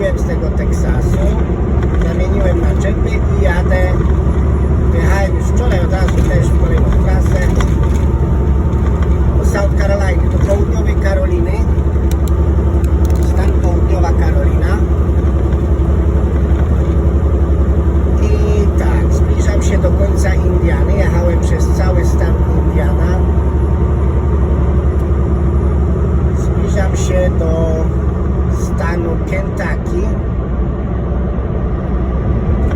wróciłem z tego Teksasu, zamieniłem naczepy i jadę. Wyjechałem już wczoraj od razu też w kolejną trasę do South Carolina, do południowej Karoliny. Stan południowa Karolina. I tak, zbliżam się do końca Indiany. Jechałem przez cały stan Indiana. Zbliżam się do stanu Kentucky.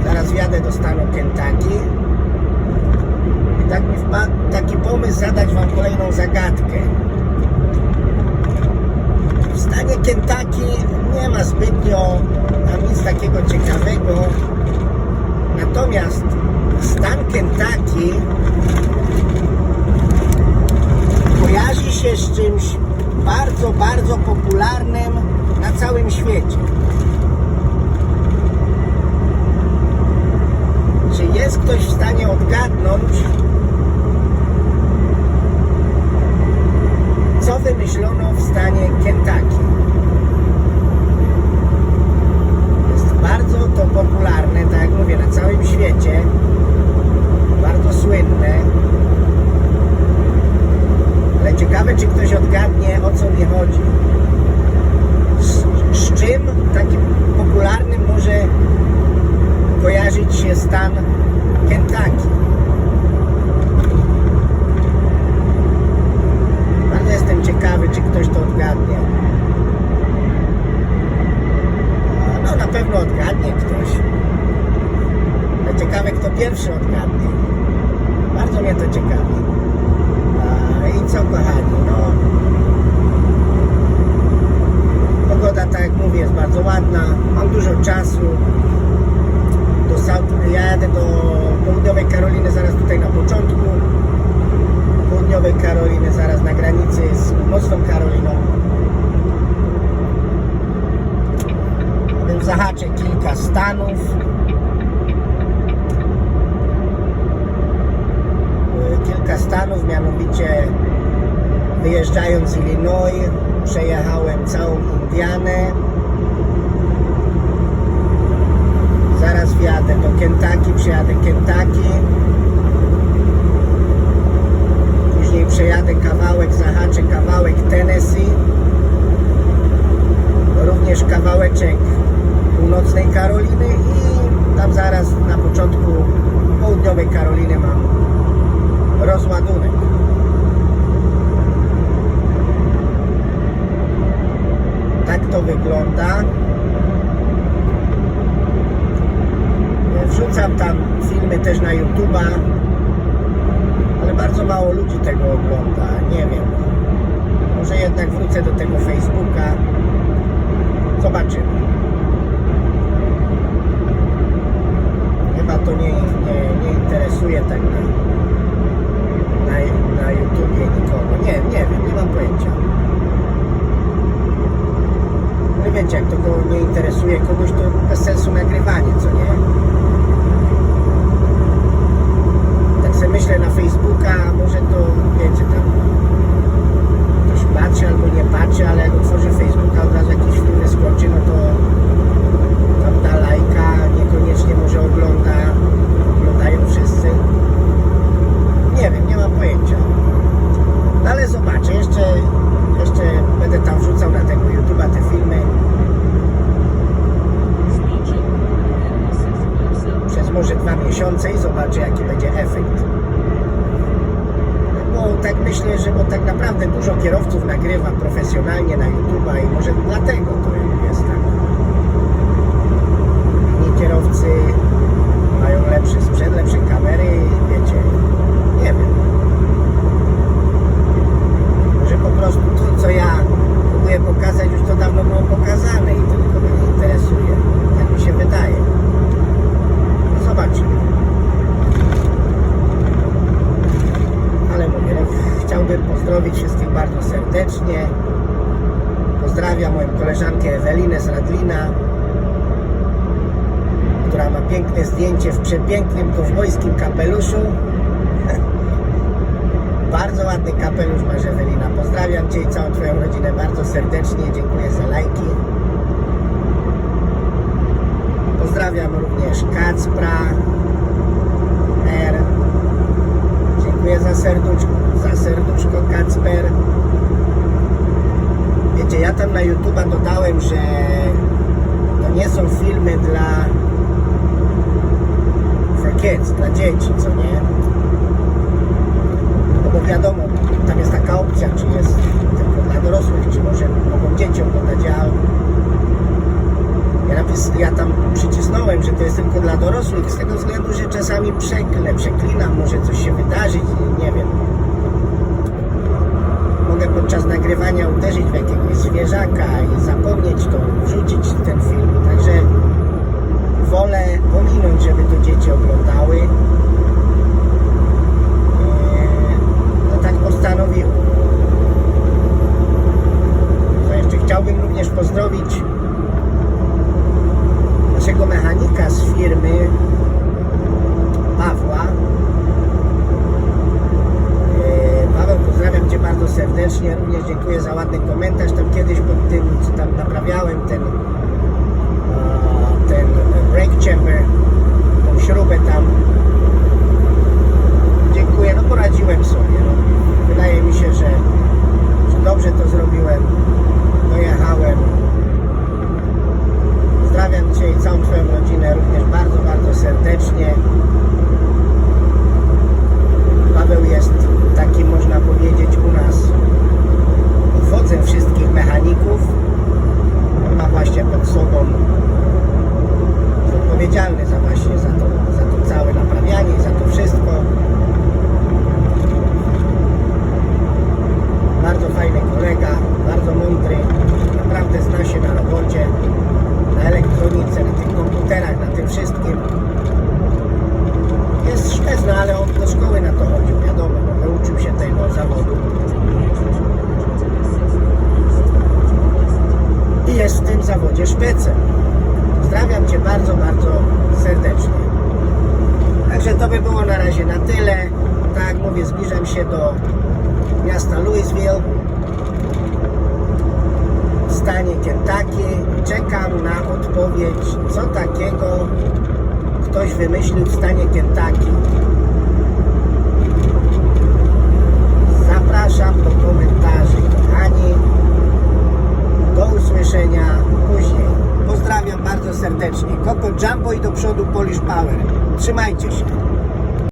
Zaraz wjadę do stanu Kentucky. I tak mi wpadł taki pomysł zadać Wam kolejną zagadkę. W stanie Kentucky nie ma zbytnio tam nic takiego ciekawego. Natomiast stan Kentucky kojarzy się z czymś bardzo, bardzo popularnym na całym świecie. Czy jest ktoś w stanie co wymyślono w stanie Kentucky? Jest bardzo to popularne, tak jak mówię, na całym świecie. Bardzo słynne. Ale ciekawe, czy ktoś odgadnie, o co mi chodzi. Z, z czym takim popularnym może kojarzyć się stan Kentucky? Bardzo jestem ciekawy, czy ktoś to odgadnie. No na pewno odgadnie ktoś. Ale ciekawe, kto pierwszy odgadnie. Bardzo mnie to ciekawi. A, I co kochani, no pogoda tak jak mówię jest bardzo ładna, mam dużo czasu do South, ja jadę do południowej Karoliny zaraz tutaj na początku południowej Karoliny zaraz na granicy z północną Karoliną zahaczę kilka stanów kilka stanów, mianowicie wyjeżdżając z Illinois, przejechałem całą Indianę. Zaraz wjadę do Kentucky, przejadę Kentucky. Później przejadę kawałek, zahaczę kawałek Tennessee. Również kawałeczek północnej Karoliny i tam zaraz na początku południowej Karoliny mam rozładunek. Tak to wygląda. Wrzucam tam filmy też na YouTube'a, ale bardzo mało ludzi tego ogląda. Nie wiem. Może jednak wrócę do tego Facebooka. Zobaczymy. Chyba to nie, nie, nie interesuje tak na, na, na YouTubie nikogo. Nie, nie wiem, nie mam pojęcia. Wiecie, jak to go nie interesuje kogoś, to bez sensu nagrywanie, co nie? Tak sobie myślę na Facebooka, może to, wiecie, tam ktoś patrzy albo nie patrzy, ale jak otworzy Facebooka, od razu jakiś film wyskoczy, no to tam da lajka, niekoniecznie może ogląda, oglądają wszyscy. Nie wiem, nie mam pojęcia. No ale zobaczę, jeszcze, jeszcze będę tam wrzucał na tego YouTube'a te filmy. Przez może dwa miesiące i zobaczę jaki będzie efekt. Bo tak myślę, że bo tak naprawdę dużo kierowców nagrywa profesjonalnie na YouTube'a i może dlatego to jest tak. Inni kierowcy mają lepszy sprzęt, lepsze kamery i wiecie, nie wiem. Może po prostu to, co ja próbuję pokazać, już to dawno było pokazane i to nikogo nie interesuje. Tak mi się wydaje. Zobaczymy. Ale mówię, no, chciałbym pozdrowić wszystkich bardzo serdecznie. Pozdrawiam moją koleżankę Ewelinę z Radlina, która ma piękne zdjęcie w przepięknym kowbojskim kapeluszu. Bardzo ładny kapelusz masz Ewelina. Pozdrawiam Cię i całą Twoją rodzinę bardzo serdecznie. Dziękuję za lajki. Pozdrawiam również Kacpra R. Dziękuję za serduszko, za serduszko Kacper. Wiecie, ja tam na YouTube'a dodałem, że to nie są filmy dla kids, dla dzieci, co nie? No bo wiadomo, tam jest taka opcja, czy jest tylko dla dorosłych, czy może mogą dzieci oglądać. Ja, ja, ja tam przycisnąłem, że to jest tylko dla dorosłych, z tego względu, że czasami przeklę, przeklinam, może coś się wydarzyć, nie wiem. Mogę podczas nagrywania uderzyć w jakiegoś zwierzaka i zapomnieć to, wrzucić ten film. Także wolę pominąć, żeby to dzieci Bye. Szpecem. Pozdrawiam Cię bardzo, bardzo serdecznie. Także to by było na razie na tyle. Tak mówię, zbliżam się do miasta Louisville w stanie Kentucky. Czekam na odpowiedź, co takiego ktoś wymyślił w stanie Kentucky. Zapraszam do komentarzy, kochani. Do usłyszenia później. Pozdrawiam bardzo serdecznie. Koko Jumbo i do przodu Polish Power. Trzymajcie się.